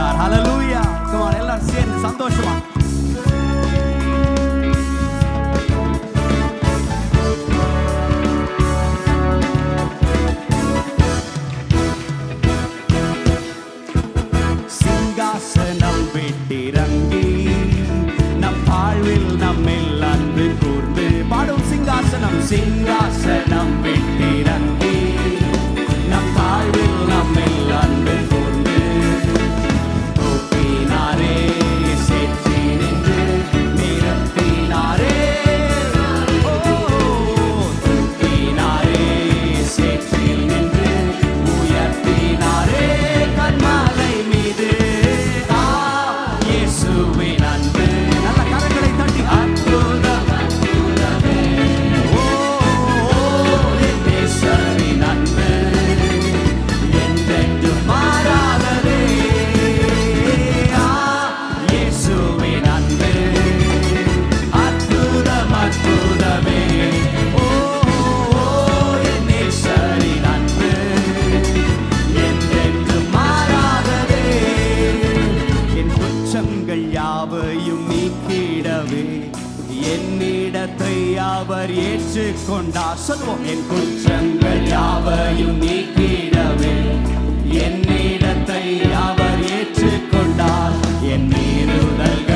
செய்தார் ஹலலூயா எல்லாரும் சேர்ந்து சந்தோஷமா. ஆண்டவே என்னிடத்தை அவர் ஏற்றுக்கொண்டார் சொல்வோம் என் குற்றங்கள் யாவையும் நீக்கிடவே. என்னிடத்தை அவர் ஏற்றுக்கொண்டார். என் நீருதல்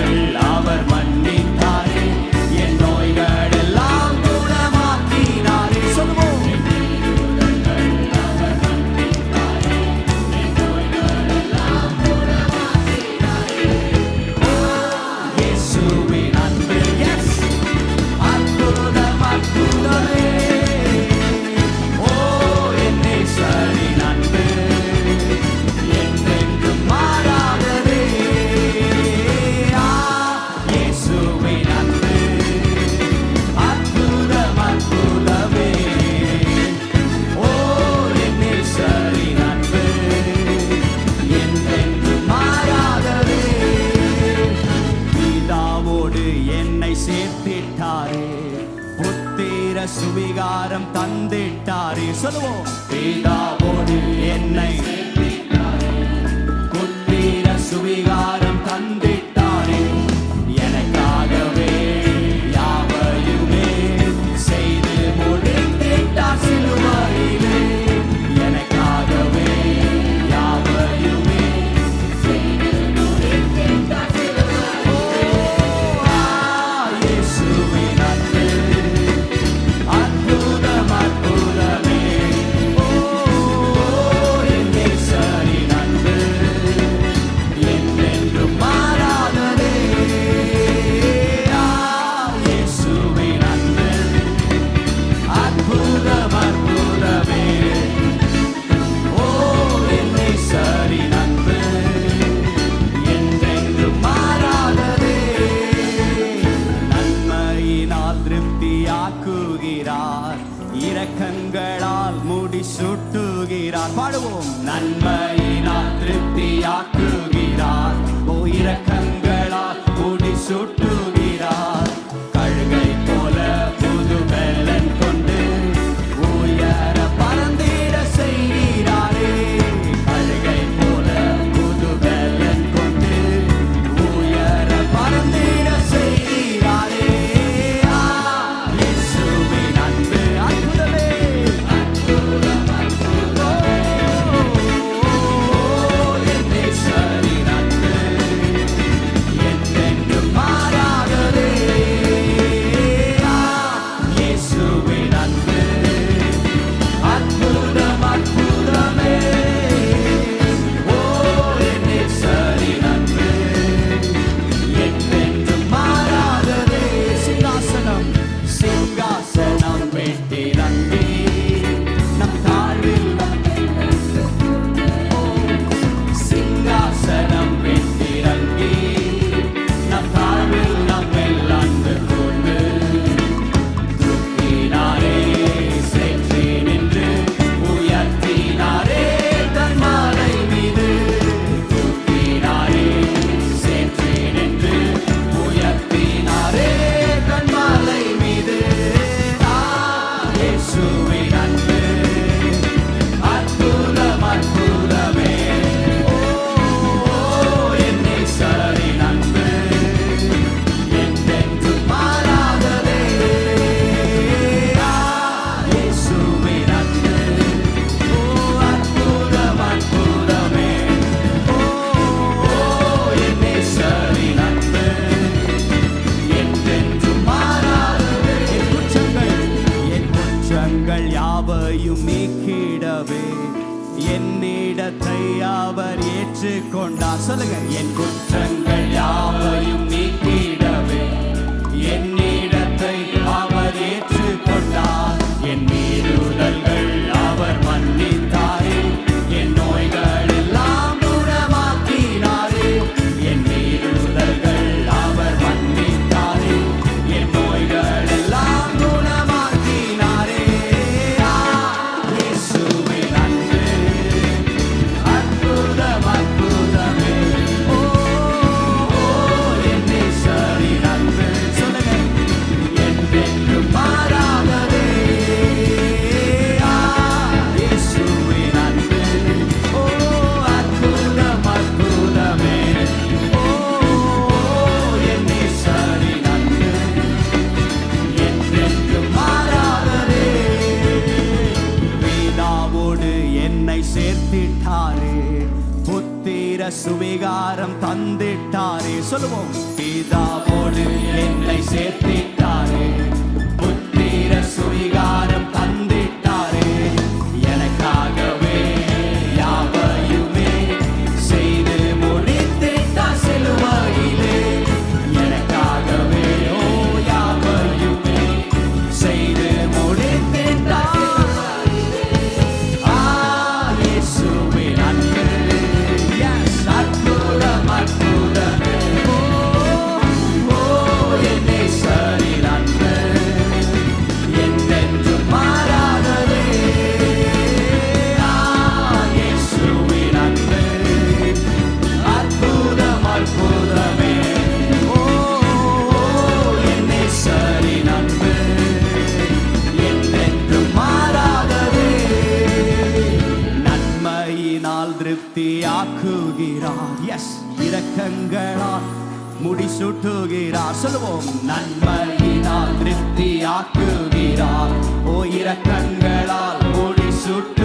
அதிகாரம் தந்திட்டாரே. சொல்லுவோம். நீக்கிடவே. என்னிடத்தை அவர் ஏற்றுக்கொண்டார். சொல்லுங்க. என் குற்றங்கள் யாவையும் நீக்கிடவே. என்னிடத்தை அவர் ஏற்றுக்கொண்டார். என் தந்திட்டாரே. புத்திர சுவிகாரம் தந்திட்டாரே. சொல்லுவோம். பிதாவோடு என்னை சேர்த்தேன் திருப்தியாக்குகிறார் எஸ் இரக்கங்களால் முடிசூட்டுகிறார். சொல்லுவோம். நன்மையினால் திருப்தியாக்குகிறார் ஓ இரக்கங்களால் முடிசூட்டு